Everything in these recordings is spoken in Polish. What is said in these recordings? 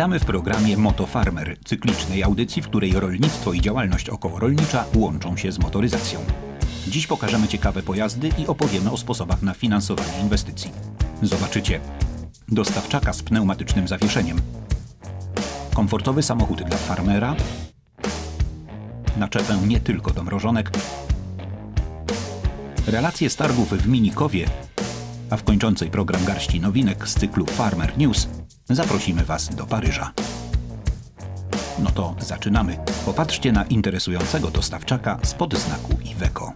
Witamy w programie Moto Farmer, cyklicznej audycji, w której rolnictwo i działalność okołorolnicza łączą się z motoryzacją. Dziś pokażemy ciekawe pojazdy i opowiemy o sposobach na finansowanie inwestycji. Zobaczycie. Dostawczaka z pneumatycznym zawieszeniem, komfortowy samochód dla farmera, naczepę nie tylko do mrożonek, relacje z targów w Minikowie, a w kończącej program garści nowinek z cyklu Farmer News zaprosimy Was do Paryża. No to zaczynamy. Popatrzcie na interesującego dostawczaka spod znaku Iveco.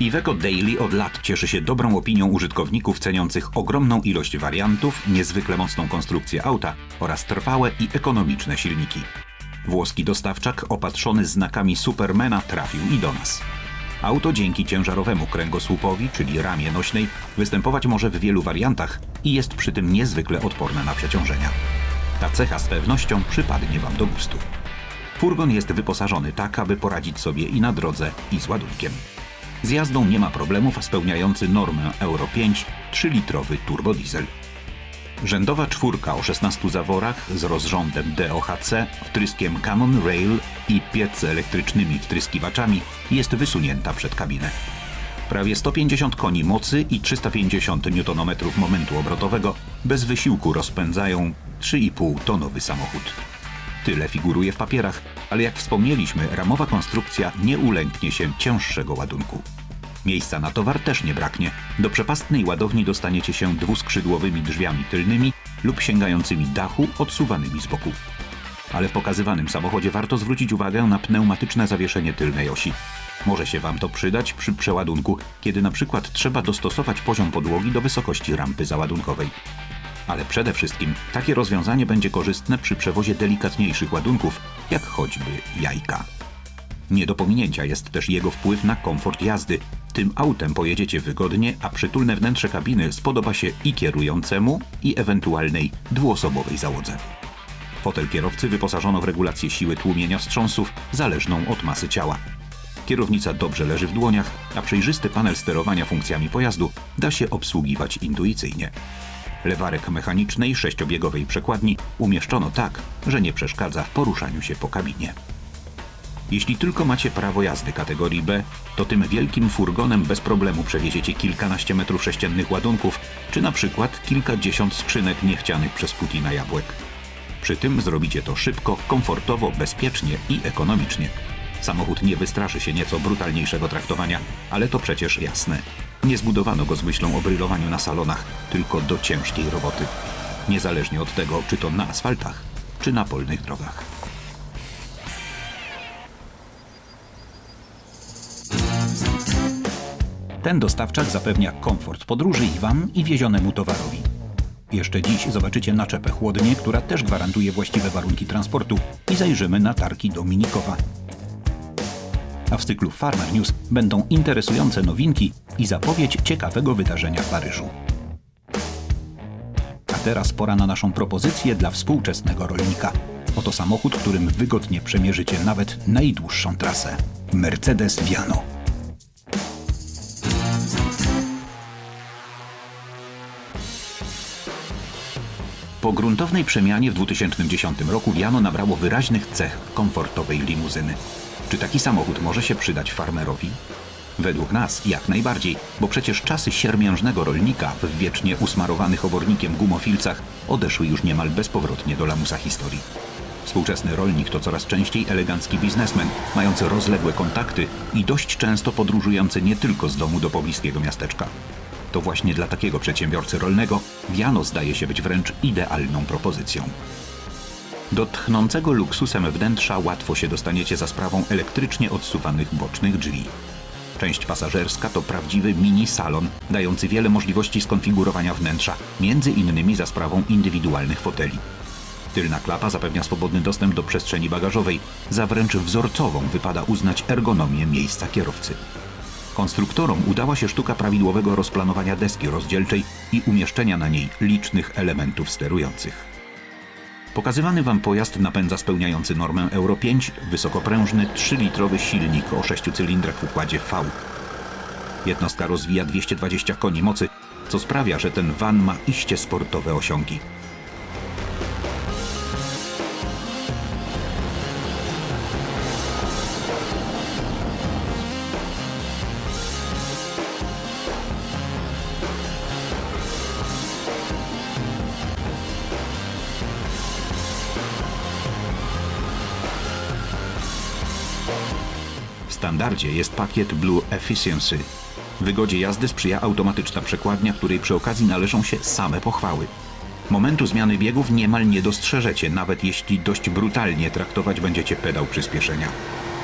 Iveco Daily od lat cieszy się dobrą opinią użytkowników ceniących ogromną ilość wariantów, niezwykle mocną konstrukcję auta oraz trwałe i ekonomiczne silniki. Włoski dostawczak opatrzony znakami Supermana trafił i do nas. Auto dzięki ciężarowemu kręgosłupowi, czyli ramie nośnej, występować może w wielu wariantach i jest przy tym niezwykle odporne na przeciążenia. Ta cecha z pewnością przypadnie Wam do gustu. Furgon jest wyposażony tak, aby poradzić sobie i na drodze, i z ładunkiem. Z jazdą nie ma problemów spełniający normę Euro 5 3-litrowy turbodiesel. Rzędowa czwórka o 16 zaworach z rozrządem DOHC, wtryskiem Common Rail i piec elektrycznymi wtryskiwaczami jest wysunięta przed kabinę. Prawie 150 koni mocy i 350 Nm momentu obrotowego bez wysiłku rozpędzają 3,5 tonowy samochód. Tyle figuruje w papierach, ale jak wspomnieliśmy, ramowa konstrukcja nie ulęknie się cięższego ładunku. Miejsca na towar też nie braknie. Do przepastnej ładowni dostaniecie się dwuskrzydłowymi drzwiami tylnymi lub sięgającymi dachu odsuwanymi z boku. Ale w pokazywanym samochodzie warto zwrócić uwagę na pneumatyczne zawieszenie tylnej osi. Może się Wam to przydać przy przeładunku, kiedy na przykład trzeba dostosować poziom podłogi do wysokości rampy załadunkowej. Ale przede wszystkim takie rozwiązanie będzie korzystne przy przewozie delikatniejszych ładunków, jak choćby jajka. Nie do pominięcia jest też jego wpływ na komfort jazdy. Tym autem pojedziecie wygodnie, a przytulne wnętrze kabiny spodoba się i kierującemu, i ewentualnej dwuosobowej załodze. Fotel kierowcy wyposażono w regulację siły tłumienia wstrząsów zależną od masy ciała. Kierownica dobrze leży w dłoniach, a przejrzysty panel sterowania funkcjami pojazdu da się obsługiwać intuicyjnie. Lewarek mechanicznej sześciobiegowej przekładni umieszczono tak, że nie przeszkadza w poruszaniu się po kabinie. Jeśli tylko macie prawo jazdy kategorii B, to tym wielkim furgonem bez problemu przewieziecie kilkanaście metrów sześciennych ładunków, czy na przykład kilkadziesiąt skrzynek niechcianych przez Putina jabłek. Przy tym zrobicie to szybko, komfortowo, bezpiecznie i ekonomicznie. Samochód nie wystraszy się nieco brutalniejszego traktowania, ale to przecież jasne. Nie zbudowano go z myślą o brylowaniu na salonach, tylko do ciężkiej roboty. Niezależnie od tego, czy to na asfaltach, czy na polnych drogach. Ten dostawczak zapewnia komfort podróży i Wam, i wiezionemu towarowi. Jeszcze dziś zobaczycie naczepę chłodnie, która też gwarantuje właściwe warunki transportu i zajrzymy na targi Dominikowa. A w cyklu Farmer News będą interesujące nowinki i zapowiedź ciekawego wydarzenia w Paryżu. A teraz pora na naszą propozycję dla współczesnego rolnika. Oto samochód, którym wygodnie przemierzycie nawet najdłuższą trasę. Mercedes Viano. Po gruntownej przemianie w 2010 roku Viano nabrało wyraźnych cech komfortowej limuzyny. Czy taki samochód może się przydać farmerowi? Według nas jak najbardziej, bo przecież czasy siermiężnego rolnika w wiecznie usmarowanych obornikiem gumofilcach odeszły już niemal bezpowrotnie do lamusa historii. Współczesny rolnik to coraz częściej elegancki biznesmen, mający rozległe kontakty i dość często podróżujący nie tylko z domu do pobliskiego miasteczka. To właśnie dla takiego przedsiębiorcy rolnego Viano zdaje się być wręcz idealną propozycją. Do tchnącego luksusem wnętrza łatwo się dostaniecie za sprawą elektrycznie odsuwanych bocznych drzwi. Część pasażerska to prawdziwy mini salon, dający wiele możliwości skonfigurowania wnętrza, między innymi za sprawą indywidualnych foteli. Tylna klapa zapewnia swobodny dostęp do przestrzeni bagażowej, za wręcz wzorcową wypada uznać ergonomię miejsca kierowcy. Konstruktorom udała się sztuka prawidłowego rozplanowania deski rozdzielczej i umieszczenia na niej licznych elementów sterujących. Pokazywany Wam pojazd napędza spełniający normę Euro 5 wysokoprężny 3-litrowy silnik o 6 cylindrach w układzie V. Jednostka rozwija 220 koni mocy, co sprawia, że ten van ma iście sportowe osiągi. Standardzie jest pakiet Blue Efficiency. Wygodzie jazdy sprzyja automatyczna przekładnia, której przy okazji należą się same pochwały. Momentu zmiany biegów niemal nie dostrzeżecie, nawet jeśli dość brutalnie traktować będziecie pedał przyspieszenia.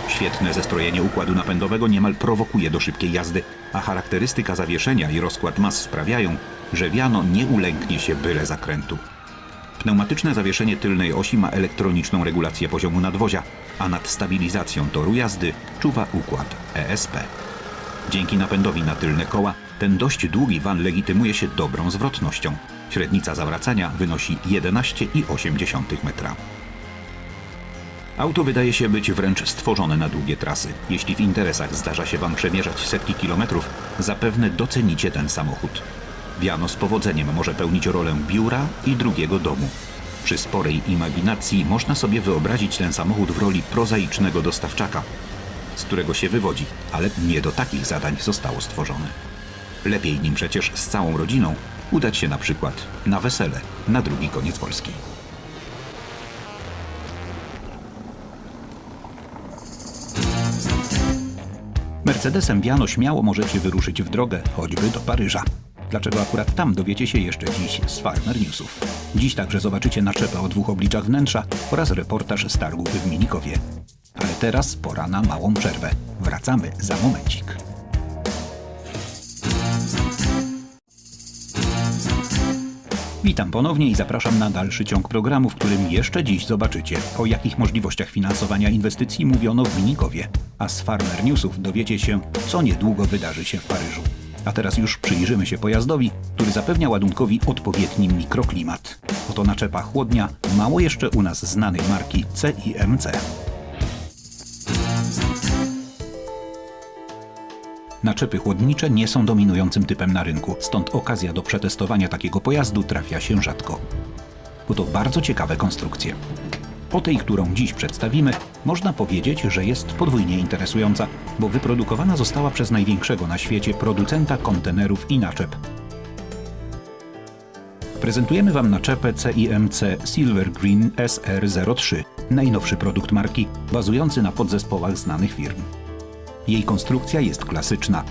Świetne zestrojenie układu napędowego niemal prowokuje do szybkiej jazdy, a charakterystyka zawieszenia i rozkład mas sprawiają, że wiano nie ulęknie się byle zakrętu. Pneumatyczne zawieszenie tylnej osi ma elektroniczną regulację poziomu nadwozia, a nad stabilizacją toru jazdy czuwa układ ESP. Dzięki napędowi na tylne koła ten dość długi van legitymuje się dobrą zwrotnością. Średnica zawracania wynosi 11,8 metra. Auto wydaje się być wręcz stworzone na długie trasy. Jeśli w interesach zdarza się Wam przemierzać setki kilometrów, zapewne docenicie ten samochód. Wiano z powodzeniem może pełnić rolę biura i drugiego domu. Przy sporej imaginacji można sobie wyobrazić ten samochód w roli prozaicznego dostawczaka, z którego się wywodzi, ale nie do takich zadań zostało stworzone. Lepiej nim przecież z całą rodziną udać się na przykład na wesele na drugi koniec Polski. Mercedesem Wiano śmiało możecie wyruszyć w drogę, choćby do Paryża. Dlaczego akurat tam dowiecie się jeszcze dziś z Farmer Newsów. Dziś także zobaczycie naczepę o dwóch obliczach wnętrza oraz reportaż z targów w Minikowie. Ale teraz pora na małą przerwę. Wracamy za momencik. Witam ponownie i zapraszam na dalszy ciąg programu, w którym jeszcze dziś zobaczycie, o jakich możliwościach finansowania inwestycji mówiono w Minikowie. A z Farmer Newsów dowiecie się, co niedługo wydarzy się w Paryżu. A teraz już przyjrzymy się pojazdowi, który zapewnia ładunkowi odpowiedni mikroklimat. Oto naczepa chłodnia mało jeszcze u nas znanej marki CIMC. Naczepy chłodnicze nie są dominującym typem na rynku, stąd okazja do przetestowania takiego pojazdu trafia się rzadko. Bo to bardzo ciekawe konstrukcje. O tej, którą dziś przedstawimy, można powiedzieć, że jest podwójnie interesująca, bo wyprodukowana została przez największego na świecie producenta kontenerów i naczep. Prezentujemy Wam naczepę CIMC Silver Green SR03, najnowszy produkt marki, bazujący na podzespołach znanych firm. Jej konstrukcja jest klasyczna.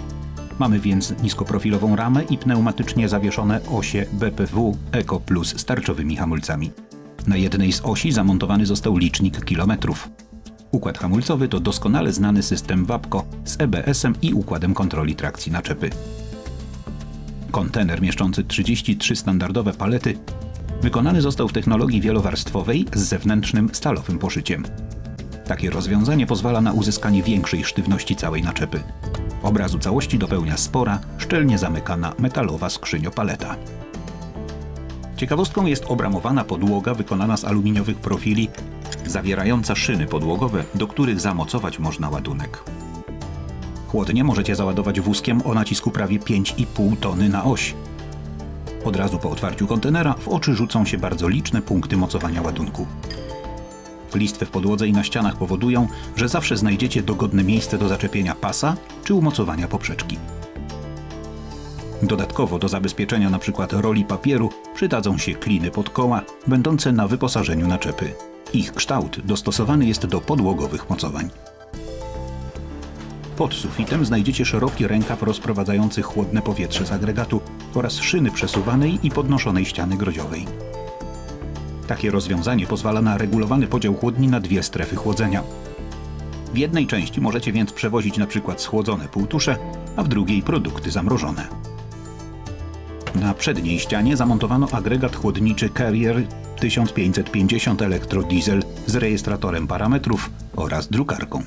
Mamy więc niskoprofilową ramę i pneumatycznie zawieszone osie BPW Eco Plus z tarczowymi hamulcami. Na jednej z osi zamontowany został licznik kilometrów. Układ hamulcowy to doskonale znany system WAPCO z EBS-em i układem kontroli trakcji naczepy. Kontener mieszczący 33 standardowe palety wykonany został w technologii wielowarstwowej z zewnętrznym stalowym poszyciem. Takie rozwiązanie pozwala na uzyskanie większej sztywności całej naczepy. Obrazu całości dopełnia spora, szczelnie zamykana metalowa skrzyniopaleta. Ciekawostką jest obramowana podłoga wykonana z aluminiowych profili, zawierająca szyny podłogowe, do których zamocować można ładunek. Chłodnie możecie załadować wózkiem o nacisku prawie 5,5 tony na oś. Od razu po otwarciu kontenera w oczy rzucą się bardzo liczne punkty mocowania ładunku. Listwy w podłodze i na ścianach powodują, że zawsze znajdziecie dogodne miejsce do zaczepienia pasa czy umocowania poprzeczki. Dodatkowo do zabezpieczenia np. roli papieru przydadzą się kliny pod koła, będące na wyposażeniu naczepy. Ich kształt dostosowany jest do podłogowych mocowań. Pod sufitem znajdziecie szeroki rękaw rozprowadzający chłodne powietrze z agregatu oraz szyny przesuwanej i podnoszonej ściany grodziowej. Takie rozwiązanie pozwala na regulowany podział chłodni na dwie strefy chłodzenia. W jednej części możecie więc przewozić np. schłodzone półtusze, a w drugiej produkty zamrożone. Na przedniej ścianie zamontowano agregat chłodniczy Carrier 1550 Electro-Diesel z rejestratorem parametrów oraz drukarką.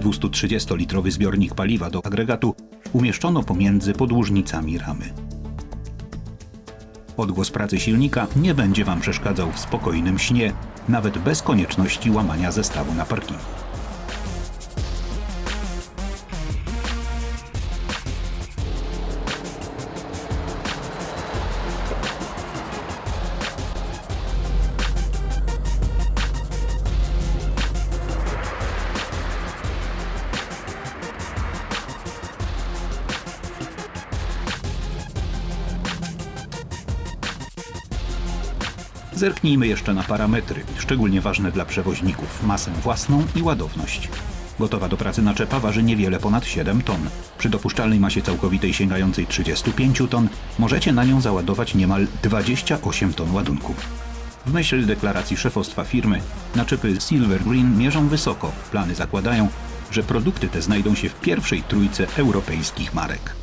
230-litrowy zbiornik paliwa do agregatu umieszczono pomiędzy podłużnicami ramy. Odgłos pracy silnika nie będzie Wam przeszkadzał w spokojnym śnie, nawet bez konieczności łamania zestawu na parkingu. Zerknijmy jeszcze na parametry, szczególnie ważne dla przewoźników masę własną i ładowność. Gotowa do pracy naczepa waży niewiele ponad 7 ton. Przy dopuszczalnej masie całkowitej sięgającej 35 ton możecie na nią załadować niemal 28 ton ładunku. W myśl deklaracji szefostwa firmy, naczepy Silver Green mierzą wysoko. Plany zakładają, że produkty te znajdą się w pierwszej trójce europejskich marek.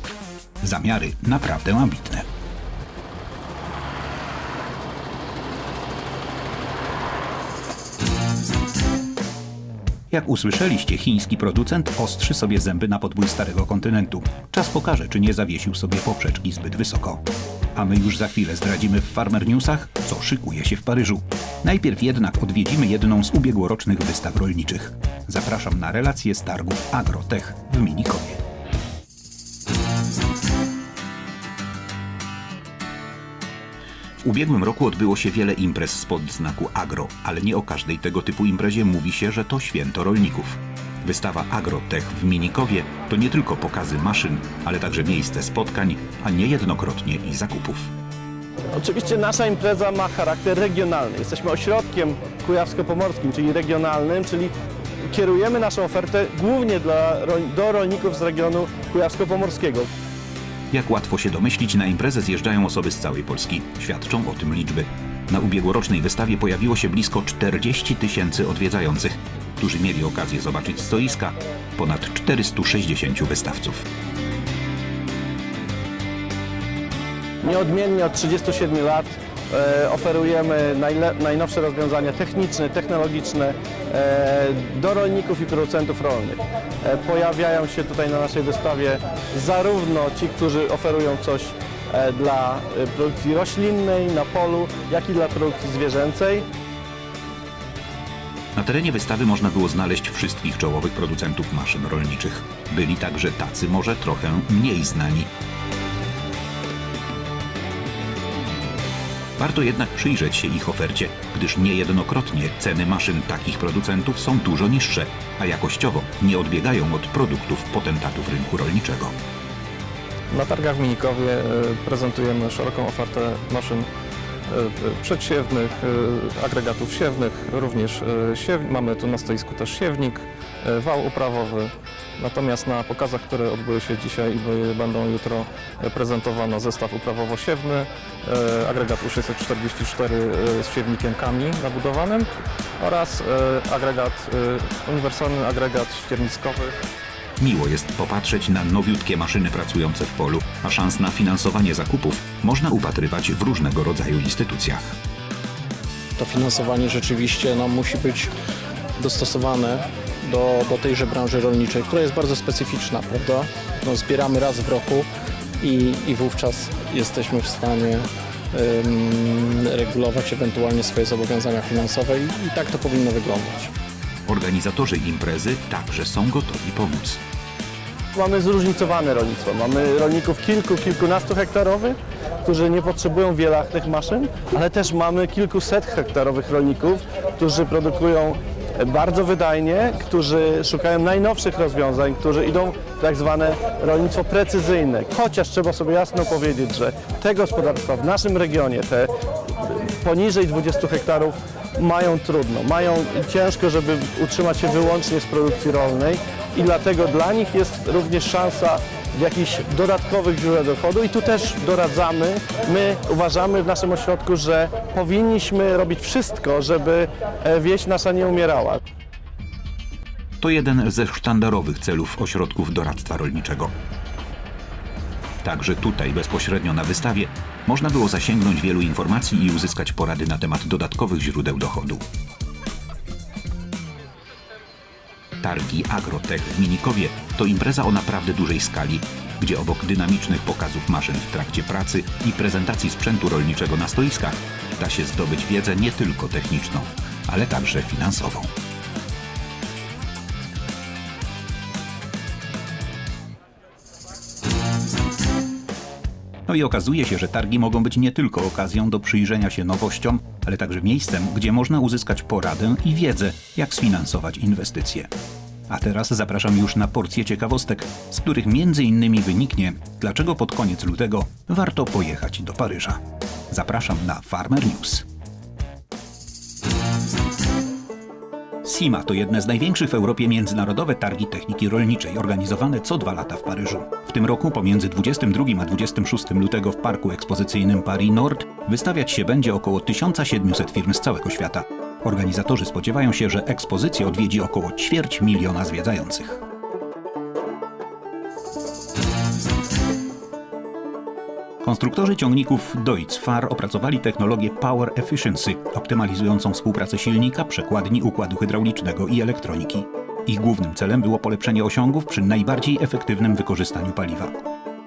Zamiary naprawdę ambitne. Jak usłyszeliście, chiński producent ostrzy sobie zęby na podbój starego kontynentu. Czas pokaże, czy nie zawiesił sobie poprzeczki zbyt wysoko. A my już za chwilę zdradzimy w Farmer Newsach, co szykuje się w Paryżu. Najpierw jednak odwiedzimy jedną z ubiegłorocznych wystaw rolniczych. Zapraszam na relację z targów Agrotech w Minikowie. Ubiegłym roku odbyło się wiele imprez spod znaku Agro, ale nie o każdej tego typu imprezie mówi się, że to święto rolników. Wystawa Agrotech w Minikowie to nie tylko pokazy maszyn, ale także miejsce spotkań, a niejednokrotnie i zakupów. Oczywiście nasza impreza ma charakter regionalny. Jesteśmy ośrodkiem kujawsko-pomorskim, czyli regionalnym, czyli kierujemy naszą ofertę głównie dla, do rolników z regionu kujawsko-pomorskiego. Jak łatwo się domyślić, na imprezę zjeżdżają osoby z całej Polski. Świadczą o tym liczby. Na ubiegłorocznej wystawie pojawiło się blisko 40 tysięcy odwiedzających, którzy mieli okazję zobaczyć stoiska ponad 460 wystawców. Nieodmiennie od 37 lat oferujemy najle- najnowsze rozwiązania techniczne, technologiczne e, do rolników i producentów rolnych. E, pojawiają się tutaj na naszej wystawie zarówno ci, którzy oferują coś e, dla e, produkcji roślinnej na polu, jak i dla produkcji zwierzęcej. Na terenie wystawy można było znaleźć wszystkich czołowych producentów maszyn rolniczych. Byli także tacy może trochę mniej znani. Warto jednak przyjrzeć się ich ofercie, gdyż niejednokrotnie ceny maszyn takich producentów są dużo niższe, a jakościowo nie odbiegają od produktów potentatów rynku rolniczego. Na targach w Minikowie e, prezentujemy szeroką ofertę maszyn przedsiewnych, e, agregatów siewnych, również e, siew... mamy tu na stoisku też siewnik, e, wał uprawowy. Natomiast na pokazach, które odbyły się dzisiaj i będą jutro e, prezentowano zestaw uprawowo-siewny, e, agregat U644 e, z siewnikiem Kami nabudowanym oraz e, agregat, e, uniwersalny agregat ścierniskowy Miło jest popatrzeć na nowiutkie maszyny pracujące w polu, a szans na finansowanie zakupów można upatrywać w różnego rodzaju instytucjach. to finansowanie rzeczywiście no, musi być dostosowane do, do tejże branży rolniczej, która jest bardzo specyficzna, prawda? No, zbieramy raz w roku i, i wówczas jesteśmy w stanie regulować ewentualnie swoje zobowiązania finansowe i, i tak to powinno wyglądać. Organizatorzy imprezy także są gotowi pomóc. Mamy zróżnicowane rolnictwo. Mamy rolników kilku, kilkunastu hektarowych, którzy nie potrzebują wiele tych maszyn, ale też mamy kilkuset hektarowych rolników, którzy produkują bardzo wydajnie, którzy szukają najnowszych rozwiązań, którzy idą w tak zwane rolnictwo precyzyjne. Chociaż trzeba sobie jasno powiedzieć, że te gospodarstwa w naszym regionie, te poniżej 20 hektarów mają trudno, mają ciężko, żeby utrzymać się wyłącznie z produkcji rolnej i dlatego dla nich jest również szansa w jakichś dodatkowych źródeł dochodu i tu też doradzamy. My uważamy w naszym ośrodku, że powinniśmy robić wszystko, żeby e, wieś nasza nie umierała. To jeden ze sztandarowych celów ośrodków doradztwa rolniczego. Także tutaj, bezpośrednio na wystawie, można było zasięgnąć wielu informacji i uzyskać porady na temat dodatkowych źródeł dochodu. Targi Agrotech w Minikowie to impreza o naprawdę dużej skali, gdzie obok dynamicznych pokazów maszyn w trakcie pracy i prezentacji sprzętu rolniczego na stoiskach da się zdobyć wiedzę nie tylko techniczną, ale także finansową. No i okazuje się, że targi mogą być nie tylko okazją do przyjrzenia się nowościom, ale także miejscem, gdzie można uzyskać poradę i wiedzę, jak sfinansować inwestycje. A teraz zapraszam już na porcję ciekawostek, z których między innymi wyniknie, dlaczego pod koniec lutego warto pojechać do Paryża. Zapraszam na Farmer News. SIMA to jedne z największych w Europie międzynarodowe targi techniki rolniczej, organizowane co dwa lata w Paryżu. W tym roku pomiędzy 22 a 26 lutego w parku ekspozycyjnym Paris Nord wystawiać się będzie około 1700 firm z całego świata. Organizatorzy spodziewają się, że ekspozycję odwiedzi około ćwierć miliona zwiedzających. Konstruktorzy ciągników Deutz Fahr opracowali technologię Power Efficiency, optymalizującą współpracę silnika, przekładni układu hydraulicznego i elektroniki. Ich głównym celem było polepszenie osiągów przy najbardziej efektywnym wykorzystaniu paliwa.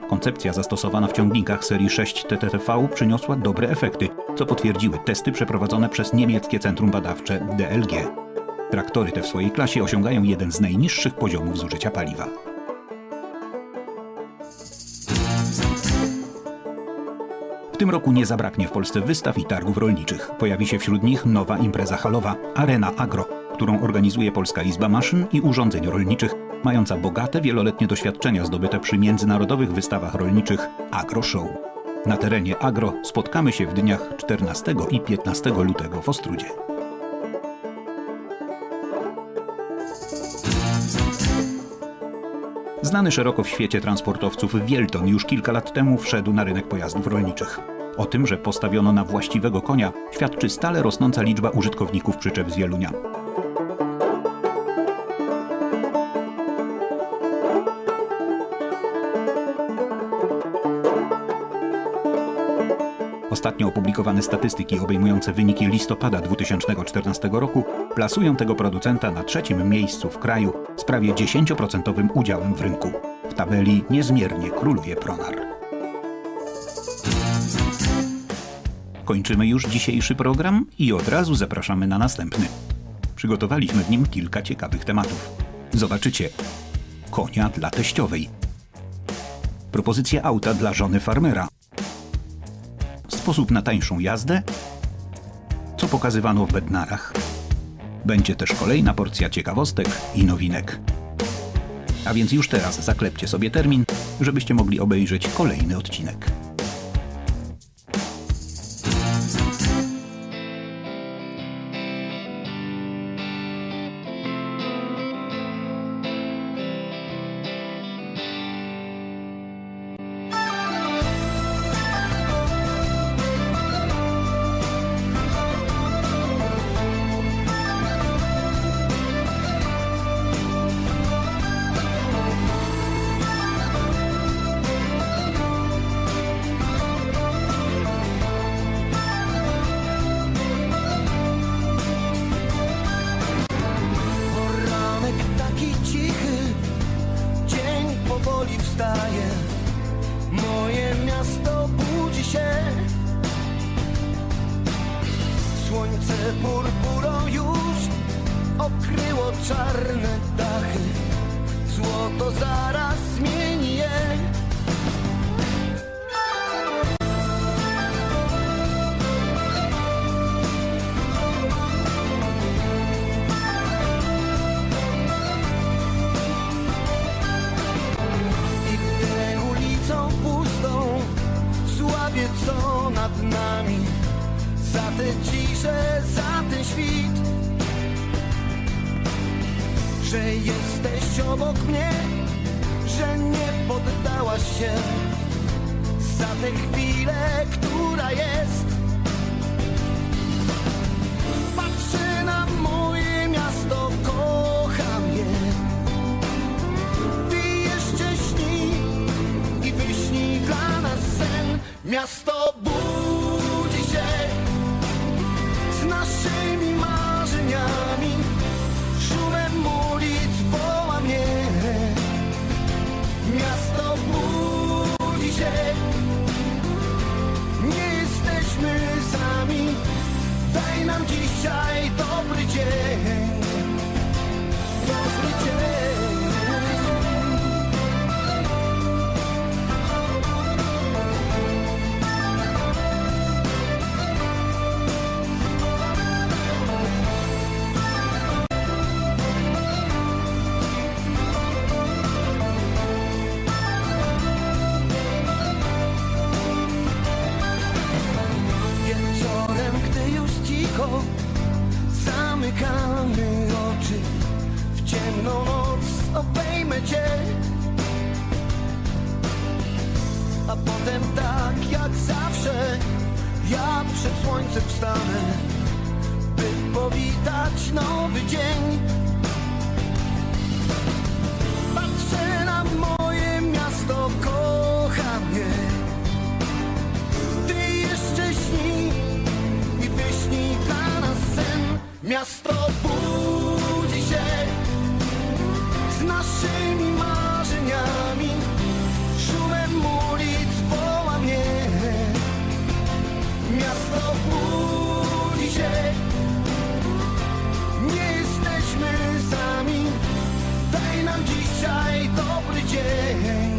Koncepcja zastosowana w ciągnikach serii 6 TTV przyniosła dobre efekty, co potwierdziły testy przeprowadzone przez niemieckie centrum badawcze DLG. Traktory te w swojej klasie osiągają jeden z najniższych poziomów zużycia paliwa. Tym roku nie zabraknie w Polsce wystaw i targów rolniczych. Pojawi się wśród nich nowa impreza halowa Arena Agro, którą organizuje Polska Izba Maszyn i Urządzeń Rolniczych, mająca bogate wieloletnie doświadczenia zdobyte przy międzynarodowych wystawach rolniczych Agro Show. Na terenie Agro spotkamy się w dniach 14 i 15 lutego w Ostrudzie. Znany szeroko w świecie transportowców Wielton już kilka lat temu wszedł na rynek pojazdów rolniczych. O tym, że postawiono na właściwego konia, świadczy stale rosnąca liczba użytkowników przyczep z Wielunia. Ostatnio opublikowane statystyki obejmujące wyniki listopada 2014 roku plasują tego producenta na trzecim miejscu w kraju prawie 10% udziałem w rynku. W tabeli niezmiernie króluje Pronar. Kończymy już dzisiejszy program i od razu zapraszamy na następny. Przygotowaliśmy w nim kilka ciekawych tematów. Zobaczycie konia dla teściowej, propozycję auta dla żony farmera, sposób na tańszą jazdę, co pokazywano w Bednarach. Będzie też kolejna porcja ciekawostek i nowinek. A więc już teraz zaklepcie sobie termin, żebyście mogli obejrzeć kolejny odcinek. Miasto budzi się z naszymi marzeniami. Szumem ulic woła mnie. Miasto budzi się. Nie jesteśmy sami. Daj nam dzisiaj dobry dzień.